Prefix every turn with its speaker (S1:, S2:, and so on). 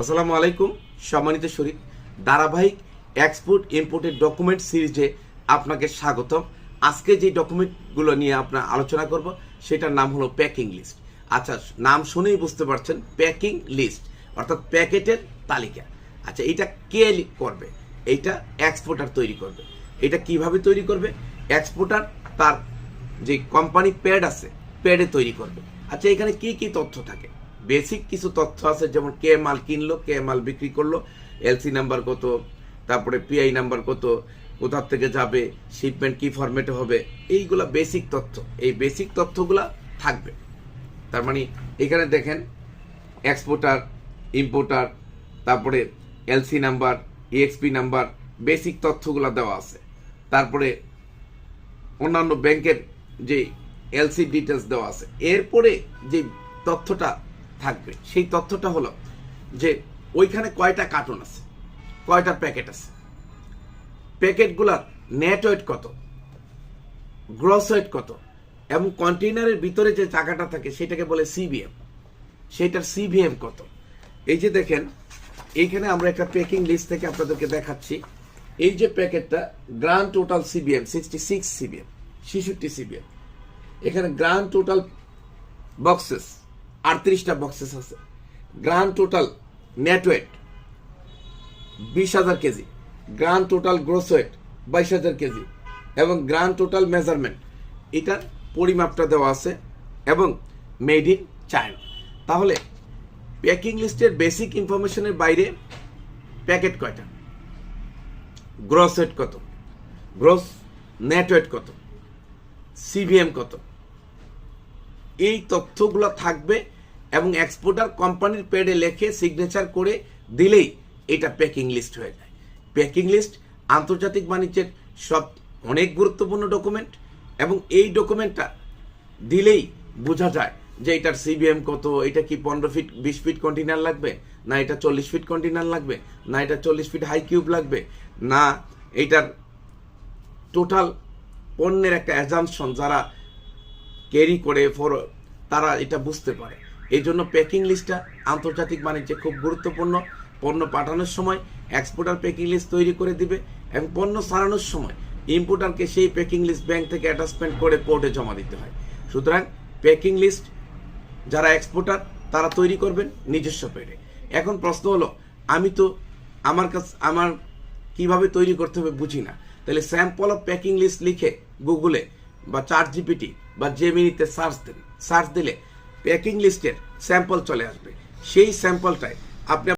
S1: আসসালামু আলাইকুম, সম্মানিত শরীর। ধারাবাহিক এক্সপোর্ট ইম্পোর্টের ডকুমেন্ট সিরিজে আপনাকে স্বাগতম। আজকে যে ডকুমেন্টগুলো নিয়ে আপনার আলোচনা করব, সেটার নাম হলো প্যাকিং লিস্ট আচ্ছা নাম শুনেই বুঝতে পারছেন প্যাকিং লিস্ট অর্থাৎ প্যাকেটের তালিকা। আচ্ছা এটা কে করবে? এইটা এক্সপোর্টার তৈরি করবে। এটা কীভাবে তৈরি করবে? এক্সপোর্টার তার যে কোম্পানি প্যাড আছে প্যাডে তৈরি করবে। আচ্ছা এখানে কি কি তথ্য থাকে? বেসিক কিছু তথ্য আছে, যেমন কে মাল কিনলো, কে মাল বিক্রি করল এলসি নাম্বার কত, তারপরে পিআই নাম্বার কত, কোথা থেকে যাবে শিপমেন্ট কি ফরম্যাটে হবে, এইগুলা বেসিক তথ্য। এই বেসিক তথ্যগুলা থাকবে। তার মানে এখানে দেখেন এক্সপোর্টার ইম্পোর্টার তারপরে LC number EXP number basic তথ্যগুলো দেওয়া আছে। তারপরে অন্যান্য ব্যাংকের যে এলসি ডিটেলস দেওয়া আছে। এরপরে যে তথ্যটা থাকবে। সেই তথ্যটা হলো যে ওইখানে কয়টা কার্টুন আছে, কয়টা প্যাকেট আছে? প্যাকেটগুলার নেট ওয়েট কত? গ্রস ওয়েট কত? এবং কন্টেইনারের ভিতরে যে চাকাটা থাকে সেটাকে বলে সিবিএম সেটার সিবিএম কত? এই যে দেখেন, এইখানে আমরা একটা প্যাকিং লিস্ট থেকে আপনাদেরকে দেখাচ্ছি। এই যে প্যাকেটটা grand total CBM sixty six CBM ছেষট্টি সিবিএম এখানে গ্রান্ড টোটাল বক্সেস আটত্রিশটা বক্সেস আছে। গ্রান্ড টোটাল নেটওয়েট বিশ হাজার KG grand total gross weight বাইশ হাজার কেজি এবং গ্রান্ড টোটাল মেজারমেন্ট এটার পরিমাপটা দেওয়া আছে এবং মেড ইন চায়না তাহলে প্যাকিং লিস্টের বেসিক ইনফরমেশনের বাইরে প্যাকেট কয়টা? গ্রস ওয়েট কত? গ্রস নেট ওয়েট কত? সিভিএম কত? এই তথ্যগুলো থাকবে এবং এক্সপোর্টার কোম্পানির পেডে লেখে সিগনেচার করে দিলেই এটা প্যাকিং লিস্ট হয়ে যায়। প্যাকিং লিস্ট আন্তর্জাতিক বাণিজ্যের সব অনেক গুরুত্বপূর্ণ ডকুমেন্ট এবং এই ডকুমেন্টটা দিলেই বোঝা যায় যে এটার সিবিএম কত, এটা কি পনেরো ফিট বিশ ফিট কন্টেনার লাগবে, না এটা চল্লিশ ফিট কন্টেনার লাগবে, না এটা চল্লিশ ফিট হাই কিউব লাগবে, না এটার টোটাল পণ্যের একটা অ্যাজামশন যারা ক্যারি করে ফর তারা এটা বুঝতে পারে। এই জন্য প্যাকিং লিস্টটা আন্তর্জাতিক বাণিজ্যে খুব গুরুত্বপূর্ণ। পণ্য পাঠানোর সময় এক্সপোর্টার প্যাকিং লিস্ট তৈরি করে দিবে এবং পণ্য সারানোর সময় ইম্পোর্টারকে সেই প্যাকিং লিস্ট ব্যাংক থেকে অ্যাটাচমেন্ট করে কোর্টে জমা দিতে হয়। সুতরাং প্যাকিং লিস্ট যারা এক্সপোর্টার তারা তৈরি করবেন নিজস্ব পেডে এখন প্রশ্ন হলো, আমি তো আমার কাছে, আমার কীভাবে তৈরি করতে হবে বুঝি না। তাহলে স্যাম্পল অফ প্যাকিং লিস্ট লিখে গুগলে বা চার জিপিটি বা জেমিনিতে সার্চ দেন। সার্চ দিলে প্যাকিং লিস্টের স্যাম্পল চলে আসবে। সেই স্যাম্পলটায় আপনি